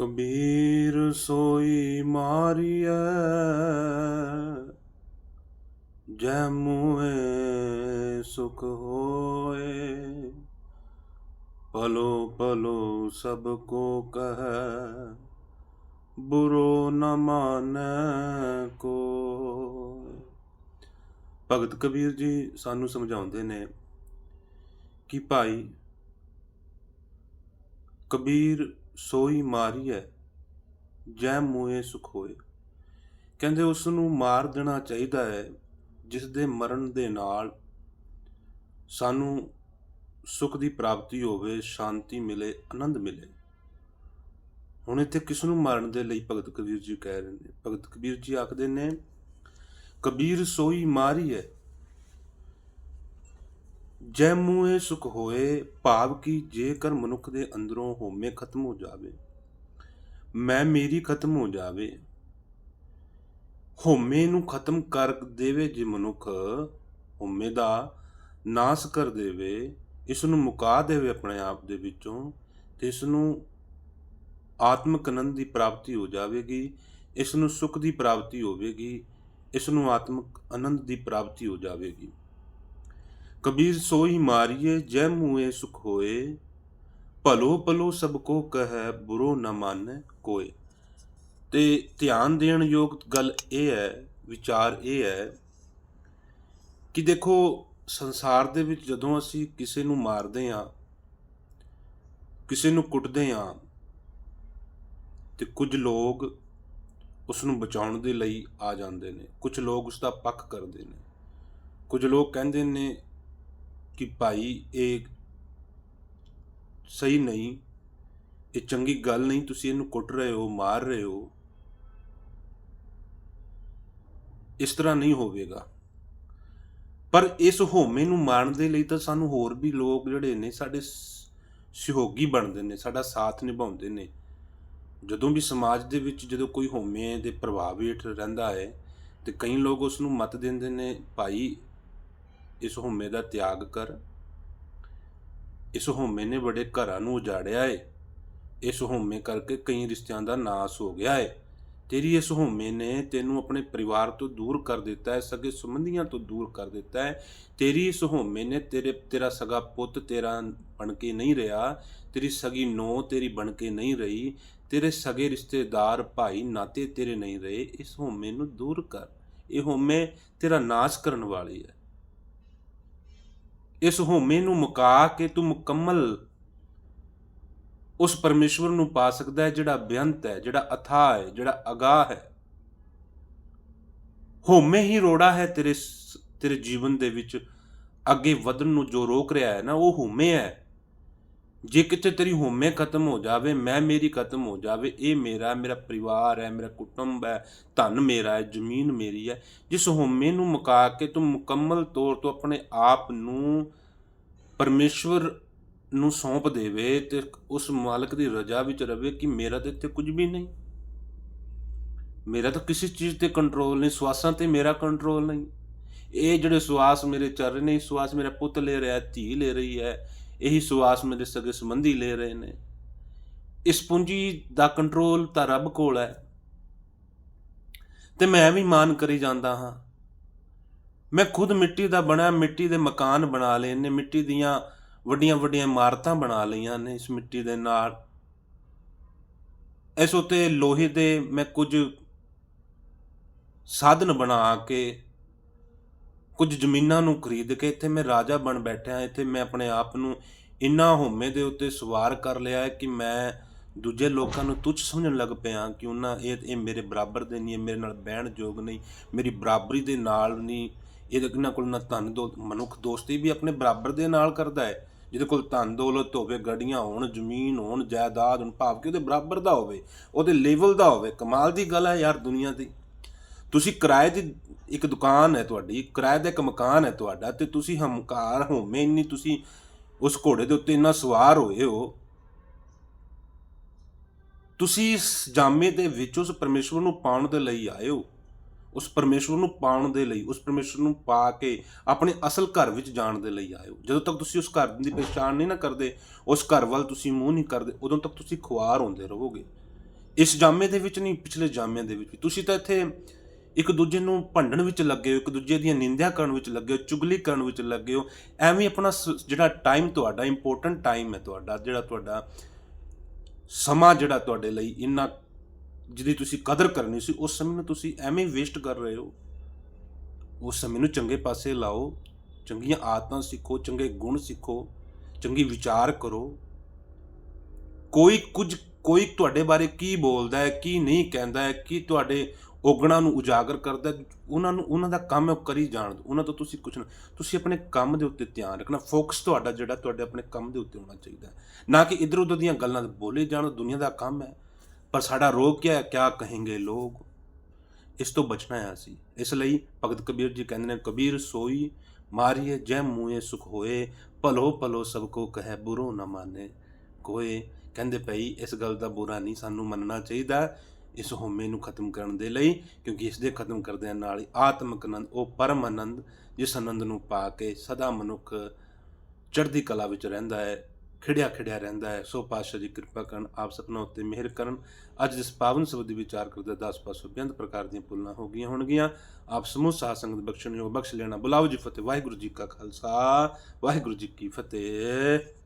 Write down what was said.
ਕਬੀਰ ਸੋਈ ਮਾਰੀਐ, ਜੈ ਮੂਹੇ ਸੁਖ ਹੋਏ। ਪਲੋ ਪਲੋ ਸਭ ਕੋ ਕਹੈ, ਬੁਰੋ ਨ ਮਾਨੈ ਕੋ। ਭਗਤ ਕਬੀਰ ਜੀ ਸਾਨੂੰ ਸਮਝਾਉਂਦੇ ਨੇ ਕਿ ਭਾਈ ਕਬੀਰ ਸੋਈ ਮਾਰੀਐ, ਜੈ ਮੂਏ ਸੁਖ ਹੋਏ। ਕਹਿੰਦੇ ਉਸ ਨੂੰ ਮਾਰ ਦੇਣਾ ਚਾਹੀਦਾ ਹੈ ਜਿਸ ਦੇ ਮਰਨ ਦੇ ਨਾਲ ਸਾਨੂੰ ਸੁਖ ਦੀ ਪ੍ਰਾਪਤੀ ਹੋਵੇ, ਸ਼ਾਂਤੀ ਮਿਲੇ, ਆਨੰਦ ਮਿਲੇ। ਹੁਣ ਇੱਥੇ ਕਿਸ ਨੂੰ ਮਾਰਨ ਦੇ ਲਈ ਭਗਤ ਕਬੀਰ ਜੀ ਕਹਿ ਰਹੇ ਨੇ? ਭਗਤ ਕਬੀਰ ਜੀ ਆਖਦੇ ਨੇ, ਕਬੀਰ ਸੋਈ ਮਾਰੀ ਹੈ ਜੈ ਮੂਏ ਸੁਖ ਹੋਏ, ਭਾਵ ਕਿ ਜੇਕਰ ਮਨੁੱਖ ਦੇ ਅੰਦਰੋਂ ਹੋਮੇ ਖਤਮ ਹੋ ਜਾਵੇ, ਮੈਂ ਮੇਰੀ ਖਤਮ ਹੋ ਜਾਵੇ। ਹੋਮੇ ਨੂੰ ਖਤਮ ਕਰ ਦੇਵੇ ਜੇ ਮਨੁੱਖ ਹੋਮੇ ਦਾ ਨਾਸ ਕਰ ਦੇਵੇ ਇਸ ਨੂੰ ਮੁਕਾ ਦੇਵੇ ਆਪਣੇ ਆਪ ਦੇ ਵਿੱਚੋਂ ਤੇ ਇਸ ਨੂੰ ਆਤਮਕ ਆਨੰਦ ਦੀ ਪ੍ਰਾਪਤੀ ਹੋ ਜਾਵੇਗੀ ਇਸ ਨੂੰ ਸੁਖ ਦੀ ਪ੍ਰਾਪਤੀ ਹੋਵੇਗੀ ਇਸ ਨੂੰ ਆਤਮਕ ਆਨੰਦ ਦੀ ਪ੍ਰਾਪਤੀ ਹੋ ਜਾਵੇਗੀ। ਕਬੀਰ ਸੋਈ ਮਾਰੀਏ, ਜੈ ਮੂਏ ਸੁਖ ਹੋਏ। ਭਲੋ ਭਲੋ ਸਭ ਕੋ ਕਹੈ, ਬੁਰੋ ਨ ਮਾਨੈ ਕੋਏ। ਤੇ ਧਿਆਨ ਦੇਣ ਯੋਗ ਗੱਲ ਇਹ ਹੈ, ਵਿਚਾਰ ਇਹ ਹੈ ਕਿ ਦੇਖੋ, ਸੰਸਾਰ ਦੇ ਵਿੱਚ ਜਦੋਂ ਅਸੀਂ ਕਿਸੇ ਨੂੰ ਮਾਰਦੇ ਹਾਂ, ਕਿਸੇ ਨੂੰ ਕੁੱਟਦੇ ਹਾਂ, ਤੇ ਕੁਝ ਲੋਕ ਉਸ ਨੂੰ ਬਚਾਉਣ ਦੇ ਲਈ ਆ ਜਾਂਦੇ ਨੇ। ਕੁਝ ਲੋਕ ਉਸ ਦਾ ਪੱਖ ਕਰਦੇ ਨੇ। ਕੁਝ ਲੋਕ ਕਹਿੰਦੇ ਨੇ ਕਿ ਭਾਈ ਇਹ ਸਹੀ ਨਹੀਂ, ਇਹ ਚੰਗੀ ਗੱਲ ਨਹੀਂ, ਤੁਸੀਂ ਇਹਨੂੰ ਕੁੱਟ ਰਹੇ ਹੋ, ਮਾਰ ਰਹੇ ਹੋ, ਇਸ ਤਰ੍ਹਾਂ ਨਹੀਂ ਹੋਵੇਗਾ। ਪਰ ਇਸ ਹੋਮੇ ਨੂੰ ਮਾਰਨ ਦੇ ਲਈ ਤਾਂ ਸਾਨੂੰ ਹੋਰ ਵੀ ਲੋਕ ਜਿਹੜੇ ਨੇ, ਸਾਡੇ ਸਹਿਯੋਗੀ ਬਣਦੇ ਨੇ, ਸਾਡਾ ਸਾਥ ਨਿਭਾਉਂਦੇ ਨੇ। ਜਦੋਂ ਵੀ ਸਮਾਜ ਦੇ ਵਿੱਚ ਜਦੋਂ ਕੋਈ ਹੋਮੇ ਦੇ ਪ੍ਰਭਾਵ ਹੇਠ ਰਹਿੰਦਾ ਹੈ, ਤੇ ਕਈ ਲੋਕ ਉਸ ਨੂੰ ਮਤ ਦਿੰਦੇ ਨੇ, ਭਾਈ ਇਸ ਹੋਮੇ ਦਾ ਤਿਆਗ ਕਰ। ਇਸ ਹੋਮੇ ਨੇ ਬੜੇ ਘਰਾਂ ਨੂੰ ਉਜਾੜਿਆ ਏ। ਇਸ ਹੋਮੇ ਕਰਕੇ ਕਈ ਰਿਸ਼ਤਿਆਂ ਦਾ ਨਾਸ ਹੋ ਗਿਆ ਏ। ਤੇਰੀ ਇਸ ਹੋਮੇ ਨੇ ਤੈਨੂੰ ਆਪਣੇ ਪਰਿਵਾਰ ਤੋਂ ਦੂਰ ਕਰ ਦਿੱਤਾ ਹੈ ਸਗੇ ਸੰਬੰਧੀਆਂ ਤੋਂ ਦੂਰ ਕਰ ਦਿੱਤਾ ਹੈ ਤੇਰੀ ਇਸ ਹੋਮੇ ਨੇ ਤੇਰੇ, ਤੇਰਾ ਸਗਾ ਪੁੱਤ ਤੇਰਾ ਬਣ ਕੇ ਨਹੀਂ ਰਿਹਾ, ਤੇਰੀ ਸਗੀ ਨੋ ਤੇਰੀ ਬਣ ਕੇ ਨਹੀਂ ਰਹੀ, ਤੇਰੇ ਸਗੇ ਰਿਸ਼ਤੇਦਾਰ ਭਾਈ ਨਾਤੇ ਤੇਰੇ ਨਹੀਂ ਰਹੇ। ਇਸ ਹੋਮੇ ਨੂੰ ਦੂਰ ਕਰ। ਇਹ ਹੋਮੇ ਤੇਰਾ ਨਾਸ਼ ਕਰਨ ਵਾਲੀ ਹੈ ਇਸ ਹੋਮੇ ਨੂੰ ਮੁਕਾ ਕੇ ਤੂੰ ਮੁਕੰਮਲ ਉਸ ਪਰਮੇਸ਼ਵਰ ਨੂੰ ਪਾ ਸਕਦਾ ਹੈ, ਜਿਹੜਾ ਬੇਅੰਤ ਹੈ, ਜਿਹੜਾ ਅਥਾਹ ਹੈ, ਜਿਹੜਾ ਅਗਾਹ ਹੈ। ਹੋਮੇ ਹੀ ਰੋੜਾ ਹੈ ਤੇਰੇ ਸ- ਤੇਰੇ ਜੀਵਨ ਦੇ ਵਿੱਚ। ਅੱਗੇ ਵਧਣ ਨੂੰ ਜੋ ਰੋਕ ਰਿਹਾ ਹੈ ਨਾ, ਉਹ ਹੋਮੇ ਹੈ। ਜੇ ਕਿਤੇ ਤੇਰੀ ਹੋਮੇ ਖਤਮ ਹੋ ਜਾਵੇ, ਮੈਂ ਮੇਰੀ ਖਤਮ ਹੋ ਜਾਵੇ, ਇਹ ਮੇਰਾ ਮੇਰਾ ਪਰਿਵਾਰ ਹੈ, ਮੇਰਾ ਕੁਟੁੰਬ ਹੈ, ਧਨ ਮੇਰਾ ਹੈ, ਜ਼ਮੀਨ ਮੇਰੀ ਹੈ, ਜਿਸ ਹੋਮੇ ਨੂੰ ਮੁਕਾ ਕੇ ਤੂੰ ਮੁਕੰਮਲ ਤੌਰ ਤੋਂ ਆਪਣੇ ਆਪ ਨੂੰ ਪਰਮੇਸ਼ਵਰ ਨੂੰ ਸੌਂਪ ਦੇਵੇ ਤੇ ਉਸ ਮਾਲਕ ਦੀ ਰਜ਼ਾ ਵਿੱਚ ਰਵੇ ਕਿ ਮੇਰਾ ਤੇ ਇੱਥੇ ਕੁਝ ਵੀ ਨਹੀਂ। ਮੇਰਾ ਤਾਂ ਕਿਸੇ ਚੀਜ਼ ਤੇ ਕੰਟਰੋਲ ਨਹੀਂ, ਸਵਾਸਾਂ ਤੇ ਮੇਰਾ ਕੰਟਰੋਲ ਨਹੀਂ। ਇਹ ਜਿਹੜੇ ਸਵਾਸ ਮੇਰੇ ਚੱਲ ਰਹੇ ਨੇ ਇਹ ਸਵਾਸ ਮੇਰਾ ਪੁੱਤ ਲੈ ਰਿਹਾ, ਧੀ ਲੈ ਰਹੀ ਹੈ ਇਹੀ ਸੁਆਸ ਮੇਰੇ ਸਗੇ ਸੰਬੰਧੀ ਲੈ ਰਹੇ ਨੇ। ਇਸ ਪੂੰਜੀ ਦਾ ਕੰਟਰੋਲ ਤਾਂ ਰੱਬ ਕੋਲ ਹੈ। ਤੇ ਮੈਂ ਵੀ ਮਾਨ ਕਰੀ ਜਾਂਦਾ ਹਾਂ। ਮੈਂ ਖੁਦ ਮਿੱਟੀ ਦਾ ਬਣਿਆ, ਮਿੱਟੀ ਦੇ ਮਕਾਨ ਬਣਾ ਲਏ ਨੇ, ਮਿੱਟੀ ਦੀਆਂ ਵੱਡੀਆਂ ਵੱਡੀਆਂ ਇਮਾਰਤਾਂ ਬਣਾ ਲਈਆਂ ਨੇ ਇਸ ਮਿੱਟੀ ਦੇ ਨਾਲ। ਇਸ ਉਤੇ ਲੋਹੇ ਦੇ ਮੈਂ ਕੁਝ ਸਾਧਨ ਬਣਾ ਕੇ ਕੁਝ ਜ਼ਮੀਨਾਂ ਨੂੰ ਖਰੀਦ ਕੇ ਇੱਥੇ ਮੈਂ ਰਾਜਾ ਬਣ ਬੈਠਿਆ, ਇੱਥੇ ਮੈਂ ਆਪਣੇ ਆਪ ਨੂੰ ਇੰਨਾ ਹੋਮੇ ਦੇ ਉੱਤੇ ਸਵਾਰ ਕਰ ਲਿਆ ਹੈ ਕਿ ਮੈਂ ਦੂਜੇ ਲੋਕਾਂ ਨੂੰ ਤੁੱਛ ਸਮਝਣ ਲੱਗ ਪਿਆ ਕਿ ਉਹਨਾਂ ਇਹ ਇਹ ਮੇਰੇ ਬਰਾਬਰ ਦੇ ਨਹੀਂ ਹੈ ਮੇਰੇ ਨਾਲ ਬਹਿਣ ਯੋਗ ਨਹੀਂ, ਮੇਰੀ ਬਰਾਬਰੀ ਦੇ ਨਾਲ ਨਹੀਂ। ਇਹਦੇ ਇਹਨਾਂ ਕੋਲ ਨਾ ਧਨ ਦੋ, ਮਨੁੱਖ ਦੋਸਤੀ ਵੀ ਆਪਣੇ ਬਰਾਬਰ ਦੇ ਨਾਲ ਕਰਦਾ ਹੈ। ਜਿਹਦੇ ਕੋਲ ਧਨ ਦੌਲਤ ਹੋਵੇ ਗੱਡੀਆਂ ਹੋਣ, ਜ਼ਮੀਨ ਹੋਣ, ਜਾਇਦਾਦ ਹੋਣ, ਭਾਵ ਕਿ ਉਹਦੇ ਬਰਾਬਰ ਦਾ ਹੋਵੇ, ਉਹਦੇ ਲੈਵਲ ਦਾ ਹੋਵੇ। ਕਮਾਲ ਦੀ ਗੱਲ ਹੈ ਯਾਰ ਦੁਨੀਆ ਦੀ। ਤੁਸੀਂ ਕਿਰਾਏ ਦੀ ਇੱਕ ਦੁਕਾਨ ਹੈ ਤੁਹਾਡੀ, ਕਿਰਾਏ ਦਾ ਇੱਕ ਮਕਾਨ ਹੈ ਤੁਹਾਡਾ ਤੇ ਤੁਸੀਂ ਹਮਕਾਰ ਹੋਵੇਂ ਇੰਨੀ ਤੁਸੀਂ ਉਸ ਘੋੜੇ ਦੇ ਉੱਤੇ ਇੰਨਾ ਸਵਾਰ ਹੋਏ ਹੋ। ਤੁਸੀਂ ਇਸ ਜਾਮੇ ਦੇ ਵਿੱਚ ਉਸ ਪਰਮੇਸ਼ਵਰ ਨੂੰ ਪਾਉਣ ਦੇ ਲਈ ਆਏ ਹੋ। ਉਸ ਪਰਮੇਸ਼ਵਰ ਨੂੰ ਪਾਉਣ ਦੇ ਲਈ, ਉਸ ਪਰਮੇਸ਼ਵਰ ਨੂੰ ਪਾ ਕੇ ਆਪਣੇ ਅਸਲ ਘਰ ਵਿੱਚ ਜਾਣ ਦੇ ਲਈ ਆਏ ਹੋ। ਜਦੋਂ ਤੱਕ ਤੁਸੀਂ ਉਸ ਘਰ ਦੀ ਪਛਾਣ ਨਹੀਂ ਨਾ ਕਰਦੇ, ਉਸ ਘਰ ਵੱਲ ਤੁਸੀਂ ਮੂੰਹ ਨਹੀਂ ਕਰਦੇ, ਉਦੋਂ ਤੱਕ ਤੁਸੀਂ ਖੁਆਰ ਹੁੰਦੇ ਰਹੋਗੇ। ਇਸ ਜਾਮੇ ਦੇ ਵਿੱਚ ਨਹੀਂ, ਪਿਛਲੇ ਜਾਮਿਆਂ ਦੇ ਵਿੱਚ ਵੀ। ਤੁਸੀਂ ਤਾਂ ਇੱਥੇ ਇੱਕ ਦੂਜੇ ਨੂੰ ਭੰਡਣ ਵਿੱਚ ਲੱਗੇ ਹੋ, ਇੱਕ ਦੂਜੇ ਦੀਆਂ ਨਿੰਦਿਆ ਕਰਨ ਵਿੱਚ ਲੱਗੇ ਹੋ, ਚੁਗਲੀ ਕਰਨ ਵਿੱਚ ਲੱਗੇ ਹੋ, ਐਵੇਂ ਆਪਣਾ ਸ- ਜਿਹੜਾ ਟਾਈਮ ਤੁਹਾਡਾ ਇੰਪੋਰਟੈਂਟ ਟਾਈਮ ਹੈ ਤੁਹਾਡਾ, ਜਿਹੜਾ ਤੁਹਾਡਾ ਸਮਾਂ ਜਿਹੜਾ ਤੁਹਾਡੇ ਲਈ ਇੰਨਾ ਜਿਹਦੀ ਤੁਸੀਂ ਕਦਰ ਕਰਨੀ ਸੀ, ਉਸ ਸਮੇਂ ਨੂੰ ਤੁਸੀਂ ਐਵੇਂ ਵੇਸਟ ਕਰ ਰਹੇ ਹੋ। ਉਸ ਸਮੇਂ ਨੂੰ ਚੰਗੇ ਪਾਸੇ ਲਾਓ, ਚੰਗੀਆਂ ਆਦਤਾਂ ਸਿੱਖੋ, ਚੰਗੇ ਗੁਣ ਸਿੱਖੋ, ਚੰਗੀ ਵਿਚਾਰ ਕਰੋ। ਕੋਈ ਕੁਝ, ਕੋਈ ਤੁਹਾਡੇ ਬਾਰੇ ਕੀ ਬੋਲਦਾ ਹੈ, ਕੀ ਨਹੀਂ ਕਹਿੰਦਾ ਹੈ, ਕੀ ਤੁਹਾਡੇ ਔਗਣਾ ਨੂੰ ਉਜਾਗਰ ਕਰਦਾ, ਉਹਨਾਂ ਨੂੰ, ਉਹਨਾਂ ਦਾ ਕੰਮ ਹੈ ਉਹ ਕਰੀ ਜਾਣ ਦਿਓ। ਉਹਨਾਂ ਤੋਂ ਤੁਸੀਂ ਕੁਝ ਨਾ, ਤੁਸੀਂ ਆਪਣੇ ਕੰਮ ਦੇ ਉੱਤੇ ਧਿਆਨ ਰੱਖਣਾ। ਫੋਕਸ ਤੁਹਾਡਾ ਜਿਹੜਾ, ਤੁਹਾਡੇ ਆਪਣੇ ਕੰਮ ਦੇ ਉੱਤੇ ਹੋਣਾ ਚਾਹੀਦਾ ਨਾ ਕਿ ਇਧਰ ਉਧਰ ਦੀਆਂ ਗੱਲਾਂ ਬੋਲੇ ਜਾਣ, ਦੁਨੀਆ ਦਾ ਕੰਮ ਹੈ। ਪਰ ਸਾਡਾ ਰੋਗ ਕੀ ਹੈ? ਕਿਆ ਕहेंगे ਲੋਕ? ਇਸ ਤੋਂ ਬਚਣਾ ਹੈ ਅਸੀਂ। ਇਸ ਲਈ ਭਗਤ ਕਬੀਰ ਜੀ ਕਹਿੰਦੇ ਨੇ, ਕਬੀਰ ਸੋਈ ਮਾਰੀਏ, ਜੈ ਮੂਏ ਸੁਖ ਹੋਏ। ਭਲੋ ਭਲੋ ਸਭ ਕੋ ਕਹੈ, ਬੁਰੋ ਨਾ ਮਾਨੇ ਕੋਏ। ਕਹਿੰਦੇ, ਭਈ, ਇਸ ਗੱਲ ਦਾ ਬੁਰਾ ਨਹੀਂ ਸਾਨੂੰ ਮੰਨਣਾ ਚਾਹੀਦਾ। ਇਸ ਹਉਮੈ ਨੂੰ ਖਤਮ ਕਰਨ ਦੇ ਲਈ, ਕਿਉਂਕਿ ਇਸ ਦੇ ਖਤਮ ਕਰਦਿਆਂ ਨਾਲ ਹੀ ਆਤਮਿਕ ਆਨੰਦ, ਉਹ ਪਰਮ ਆਨੰਦ, ਜਿਸ ਆਨੰਦ ਨੂੰ ਪਾ ਕੇ ਸਦਾ ਮਨੁੱਖ ਚੜ੍ਹਦੀ ਕਲਾ ਵਿੱਚ ਰਹਿੰਦਾ ਹੈ ਖਿੜਿਆ ਖਿੜਿਆ ਰਹਿੰਦਾ ਹੈ, ਸੋ ਪਾਤਸ਼ਾਹ ਜੀ ਕਿਰਪਾ ਕਰਨ, ਆਪ ਸਭਨਾਂ ਉੱਤੇ ਮਿਹਰ ਕਰਨ। ਅੱਜ ਇਸ ਪਾਵਨ ਸ਼ਬਦ ਦੀ ਵਿਚਾਰ ਕਰਦੇ 10 ਪਾਸੋਂ ਬੇਅੰਤ ਪ੍ਰਕਾਰ ਦੀਆਂ ਪੁੱਲਾਂ ਹੋ ਗਈਆਂ ਹੋਣਗੀਆਂ। ਆਪ ਸਮੂਹ ਸਾਧ ਸੰਗਤ ਬਖਸ਼ਣ ਯੋਗ ਬਖਸ਼ ਲੈਣਾ। ਬੁਲਾਓ ਜੀ ਫਤਿਹ। ਵਾਹਿਗੁਰੂ ਜੀ ਕਾ ਖਾਲਸਾ। ਵਾਹਿਗੁਰੂ ਜੀ ਕੀ ਫਤਿਹ।